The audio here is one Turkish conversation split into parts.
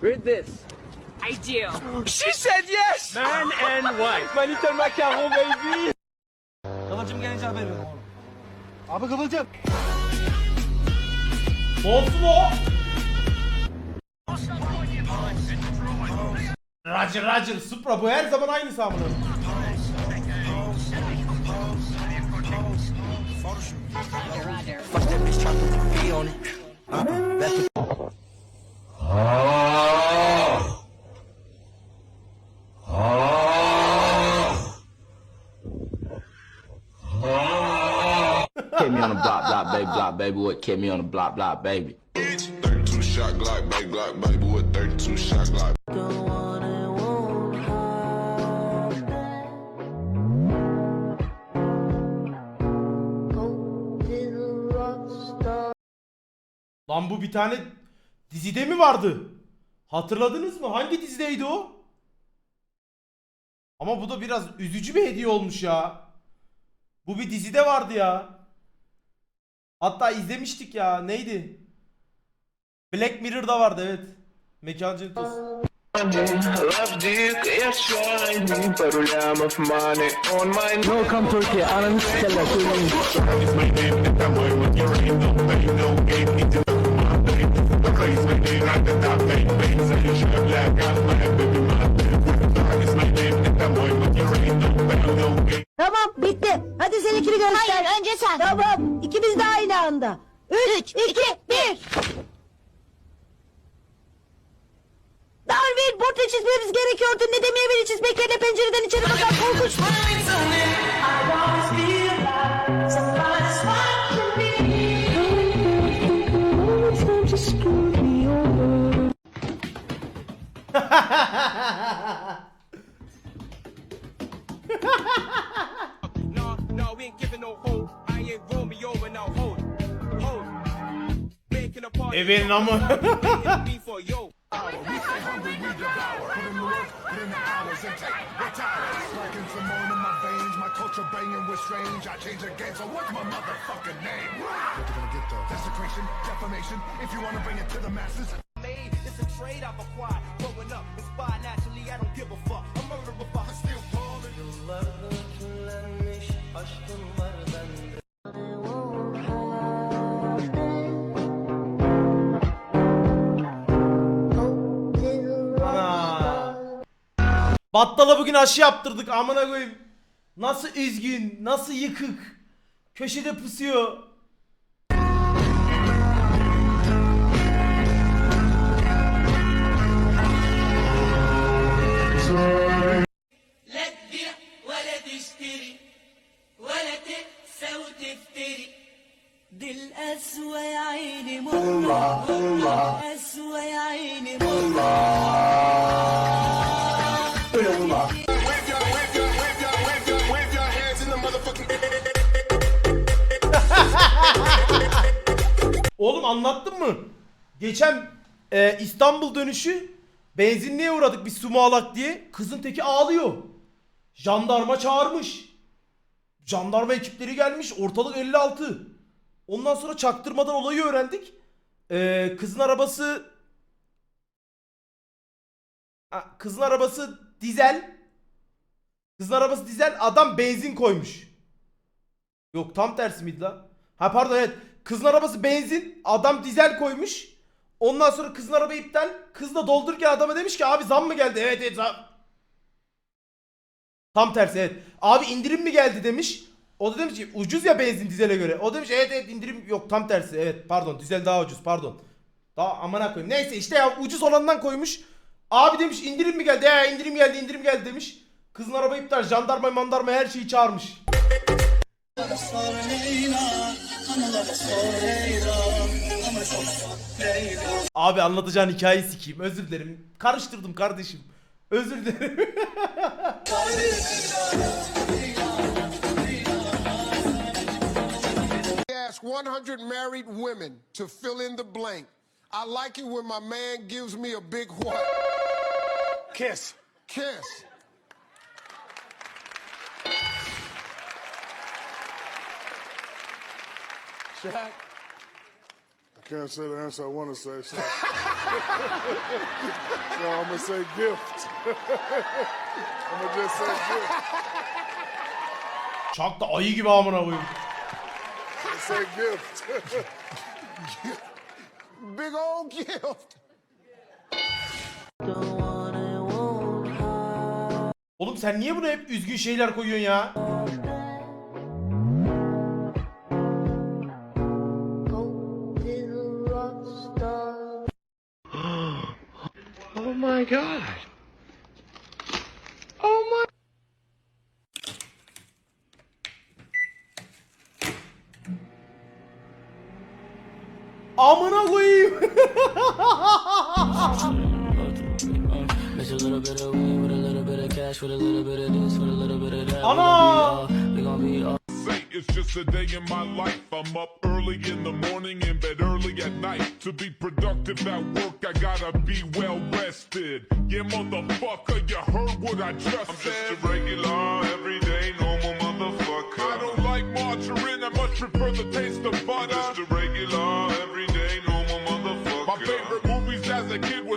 Read this. I do. She said yes! Man and wife. My little macaron baby. Kıvılcım gelince haber oğlum. Abi Kıvılcım. Olsun o. Roger Roger Supra bu her zaman aynı amına. Kept me on the block, block, baby, block, baby. What kept me on the block, block, baby? 32 shot Glock, baby, Glock, baby, with 32 shot Glock. Lan bu bir tane dizide mi vardı? Hatırladınız mı? Hangi dizideydi o? Ama bu da biraz üzücü bir hediye olmuş ya. Bu bir dizide vardı ya. Hatta izlemiştik ya. Neydi? Black Mirror'da vardı evet. Mekancı Tos. Welcome Turkey. Ananı sikerler. Söyleyin. Tamam bitti. Hadi seninkini göster. Hayır önce sen. Tamam ikimiz de aynı anda. Üç, iki, bir. Darwin portre çizmemiz gerekiyordu. Ne demeye beni çizmek yerine pencereden içeri bakan korkunç. No, no, we ain't giving no hold. I ain't Romeo and no hold. Hold. Making a party. Evenin amı. Me for yo. Slacking some more in my veins, my culture banging with strange. I change the game, so what's my motherfucking name? What you gonna get though? Desecration, defamation. If you wanna bring it to the masses. Made, it's a trade I've acquired. Growing up, inspired naturally, I don't give a fuck. I'm murderer, Ana. Battala bugün aşı yaptırdık amına koyayım. Nasıl üzgün, nasıl yıkık. Köşede pusuyor. دي القسوة يا عيني مرة القسوة يا عيني مرة Wave your hands in the motherfucking Oğlum anlattım mı? Geçen e, İstanbul dönüşü benzinliğe uğradık bir sumo alak diye. Kızın teki ağlıyor. Jandarma çağırmış. Jandarma ekipleri gelmiş. Ortalık 56. Ondan sonra çaktırmadan olayı öğrendik. E, kızın arabası Ha, kızın arabası dizel. Kızın arabası dizel. Adam benzin koymuş. Yok tam tersi miydi lan? Ha pardon evet. Kızın arabası benzin. Adam dizel koymuş. Ondan sonra kızın araba iptal. Kız da doldururken adama demiş ki abi zam mı geldi? Evet evet zam. Tam tersi evet. Abi indirim mi geldi demiş. O da demiş ki ucuz ya benzin dizele göre. O demiş evet evet indirim yok tam tersi. Evet pardon dizel daha ucuz pardon. Daha amına koyayım. Neyse işte ya ucuz olandan koymuş. Abi demiş indirim mi geldi? Ya indirim geldi indirim geldi demiş. Kızın araba iptal. Jandarma mandarma her şeyi çağırmış. Abi anlatacağın hikayeyi sikeyim. Özür dilerim. Karıştırdım kardeşim. Özür dilerim. Ask 100 married women to fill in the blank. I like it when my man gives me a big what? Kiss. Kiss. Shaq. can't say the answer I want to say, so, so I'm gonna say gift. I'm gonna just say gift. Çak da ayı gibi amına koyayım. Say gift. Big old gift. Oğlum sen niye buna hep üzgün şeyler koyuyorsun ya? Amına koyayım. Mix of that. Ana! We gon' Say it's just a day in my life. I'm up early in the morning, in bed early at night. To be productive at work, I gotta be well rested. Yeah, motherfucker, you heard what I just said. I'm just a regular, everyday, normal motherfucker. I don't like margarine, I much prefer the taste of butter. Just a regular,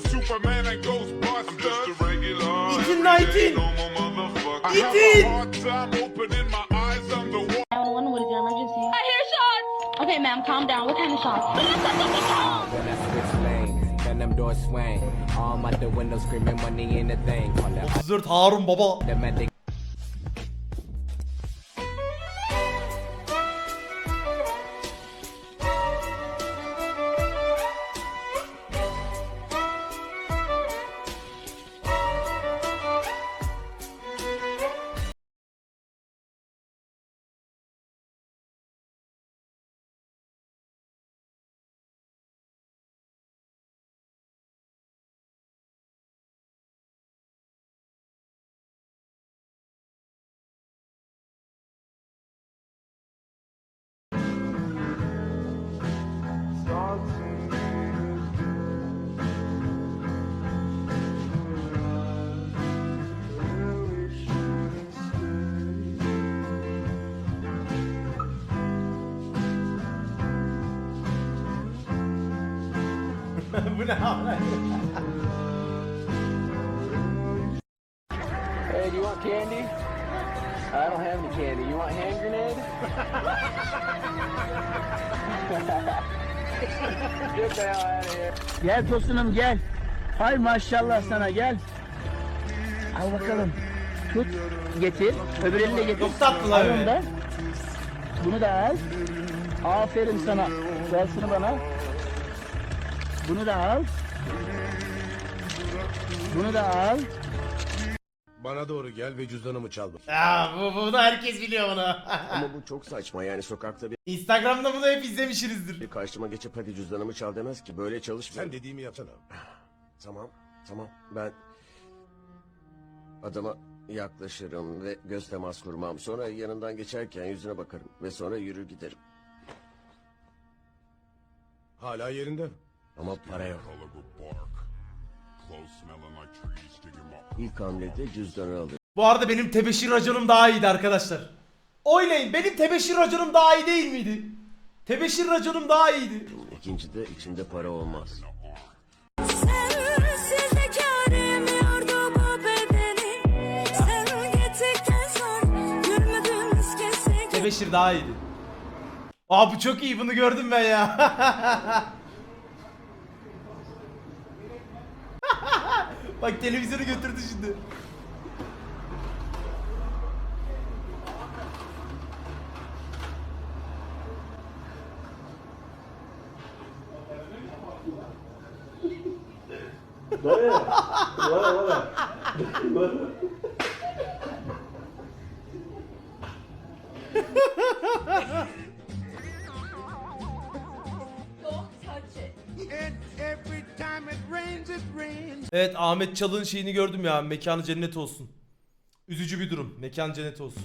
Superman and Ghostbusters. I'm just a regular, İtin lan itin. normal motherfucker. I have İtin. a hard time opening my eyes underwater. 911, what is your emergency? I hear shots! Okay, ma'am, calm down. What kind of shots? Then I switch lanes, then them doors swing. Arm out the window screaming money in the thing. Call it 34 Harun baba. automatic. Bu ne? Hey, do you want candy? I don't have any candy. You want hand grenade? Get the hell out of here. Gel tosunum gel. Hay maşallah sana gel. Al bakalım. Tut. Getir. Öbür elini de getir. Çok tatlılar Al be. da. Bunu da al. Aferin sana. Ver şunu bana. Bunu da al. Bunu da al. Bana doğru gel ve cüzdanımı çal. Ya bu, bunu herkes biliyor bunu. Ama bu çok saçma yani sokakta bir Instagram'da bunu hep izlemişsinizdir. karşıma geçip hadi cüzdanımı çal demez ki böyle çalışmıyor. Sen dediğimi yapsana. Tamam tamam ben adama yaklaşırım ve göz temas kurmam. Sonra yanından geçerken yüzüne bakarım ve sonra yürür giderim. Hala yerinde. Ama para yok. İlk hamlede cüzdanı alır. Bu arada benim tebeşir raconum daha iyiydi arkadaşlar. Oylayın benim tebeşir raconum daha iyi değil miydi? Tebeşir raconum daha iyiydi. İkincide içinde para olmaz. De Tebeşir daha iyiydi. Aa bu çok iyi bunu gördüm ben ya. Bak televizyonu götürdü şimdi. Evet Ahmet Çalık'ın şeyini gördüm ya. Mekanı cennet olsun. Üzücü bir durum. Mekan cennet olsun.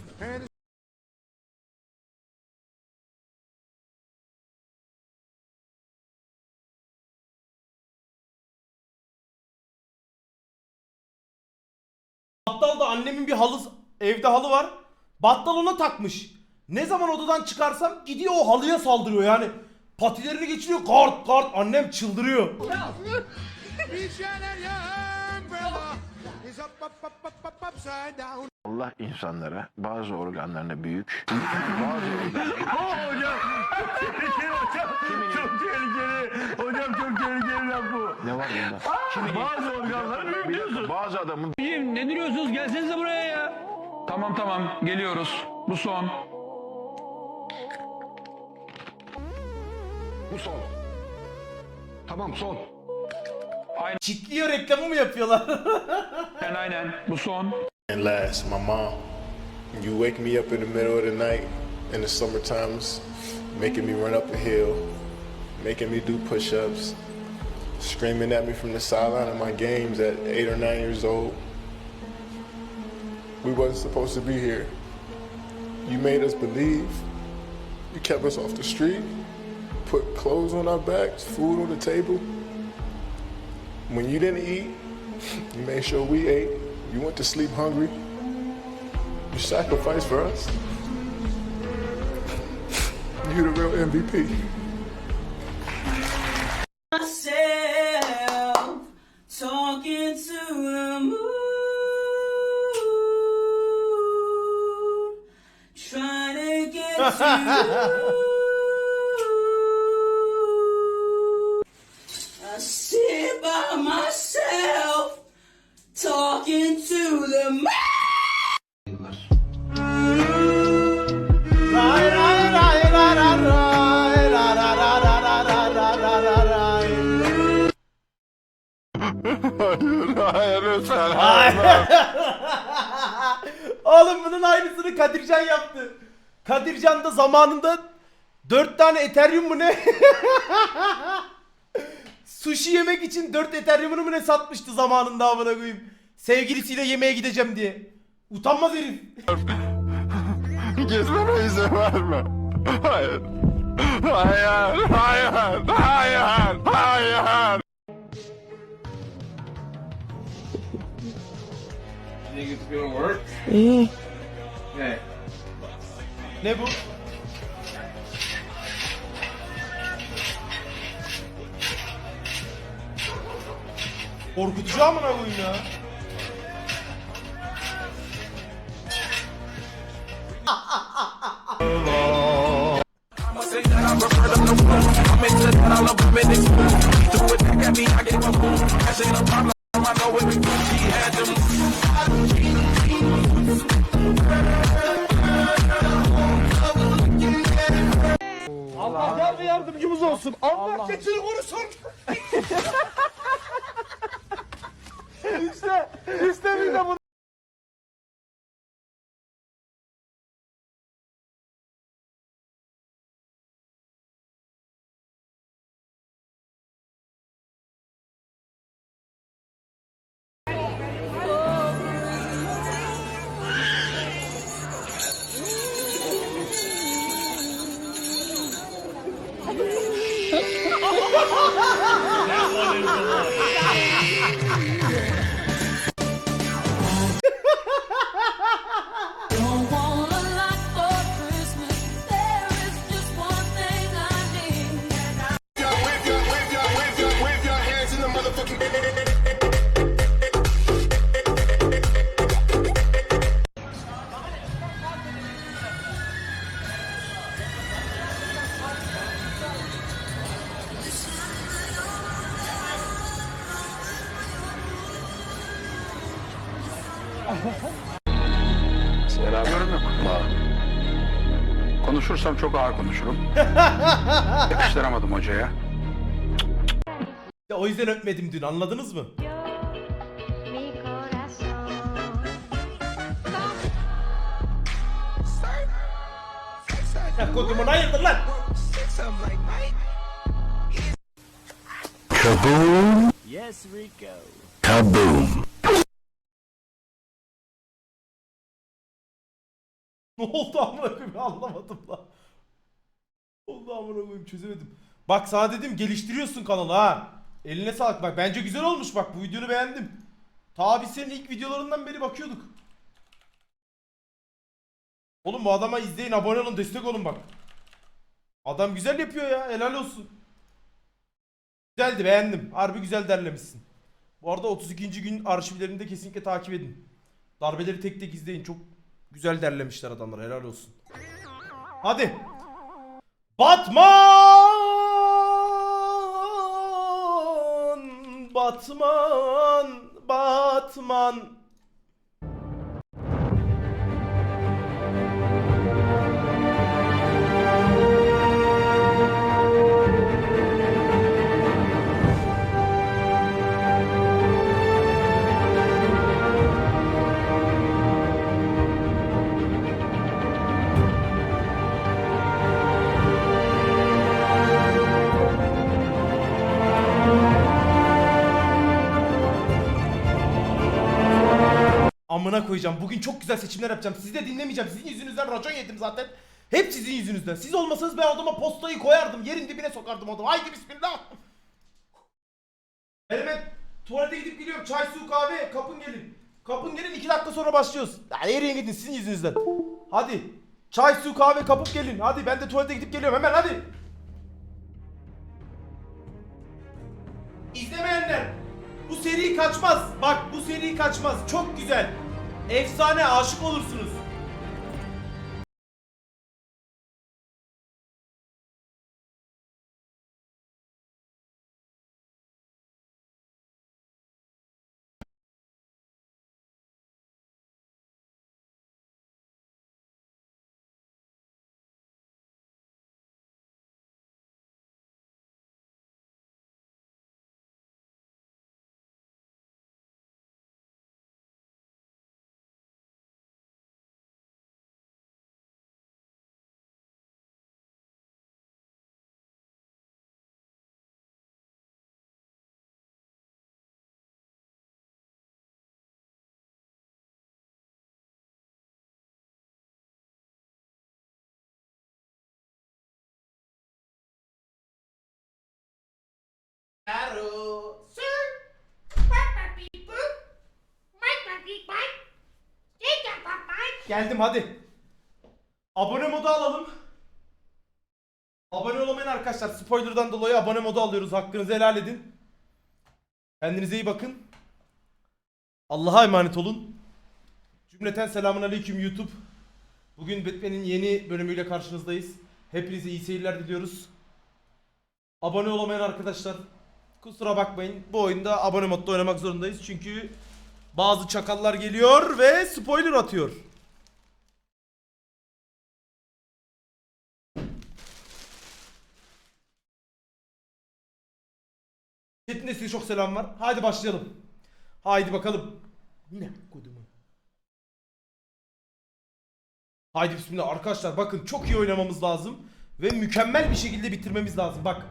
Battal da annemin bir halı evde halı var. Battal ona takmış. Ne zaman odadan çıkarsam gidiyor o halıya saldırıyor yani. Patilerini geçiriyor. Kart kart. Annem çıldırıyor. Allah insanlara bazı organlarını büyük, bazı organlarını Çok tehlikeli. Hocam çok tehlikeli laf bu. ne var bunda? Bazı organları büyük diyorsun. Bazı adamın Ne duruyorsunuz? Gelsenize buraya ya. Tamam tamam geliyoruz. Bu son. bu son. Tamam son. Çitliyor reklamı mı yapıyorlar? Aynen aynen. Bu son. And last, my mom. You wake me up in the middle of the night in the summer times, making me run up a hill, making me do push-ups, screaming at me from the sideline of my games at eight or nine years old. We wasn't supposed to be here. You made us believe. You kept us off the street, put clothes on our backs, food on the table. When you didn't eat, you made sure we ate. You went to sleep hungry. You sacrificed for us. You the real MVP. myself talking to the moon, trying to get to you. Kadircan da zamanında 4 tane Ethereum mu ne? Sushi yemek için 4 Ethereum'unu mu ne satmıştı zamanında amına koyayım. Sevgilisiyle yemeğe gideceğim diye. Utanmaz herif. Gitmeme izin verme. Hayır. Hayır. Hayır. Hayır. Hayır. Ne bu? Korkutucu amına koyayım ya. Allah, Allah. getir onu sor. Ya o yüzden öpmedim dün anladınız mı? Ya kodumun hayırdır lan? Yes Rico. Ne oldu amına koyayım anlamadım lan. Ne oldu amına koyayım çözemedim. Bak sana dedim geliştiriyorsun kanalı ha. Eline sağlık bak bence güzel olmuş bak bu videonu beğendim. Ta biz senin ilk videolarından beri bakıyorduk. Oğlum bu adama izleyin abone olun destek olun bak. Adam güzel yapıyor ya. Helal olsun. Güzeldi beğendim. Harbi güzel derlemişsin. Bu arada 32. gün arşivlerinde kesinlikle takip edin. Darbeleri tek tek izleyin. Çok güzel derlemişler adamlar. Helal olsun. Hadi. Batman. Batman. Batman. Amına koyacağım. Bugün çok güzel seçimler yapacağım. Sizi de dinlemeyeceğim. Sizin yüzünüzden racon yedim zaten. Hep sizin yüzünüzden. Siz olmasanız ben odama postayı koyardım. Yerin dibine sokardım odamı. Haydi bismillah. Hemen tuvalete gidip geliyorum. Çay, su, kahve. Kapın gelin. Kapın gelin. iki dakika sonra başlıyoruz. Yani yere gidin sizin yüzünüzden. Hadi. Çay, su, kahve kapıp gelin. Hadi ben de tuvalete gidip geliyorum. Hemen hadi. İzlemeyenler. Bu seri kaçmaz. Bak bu seri kaçmaz. Çok güzel. Efsane aşık olursunuz. Geldim hadi. Abone modu alalım. Abone olamayan arkadaşlar spoilerdan dolayı abone modu alıyoruz. Hakkınızı helal edin. Kendinize iyi bakın. Allah'a emanet olun. Cümleten selamun aleyküm YouTube. Bugün Batman'in yeni bölümüyle karşınızdayız. Hepinize iyi seyirler diliyoruz. Abone olamayan arkadaşlar kusura bakmayın. Bu oyunda abone modda oynamak zorundayız. Çünkü bazı çakallar geliyor ve spoiler atıyor. Chatinde size çok selam var. Haydi başlayalım. Haydi bakalım. Ne kodumu. Haydi bismillah arkadaşlar bakın çok iyi oynamamız lazım ve mükemmel bir şekilde bitirmemiz lazım. Bak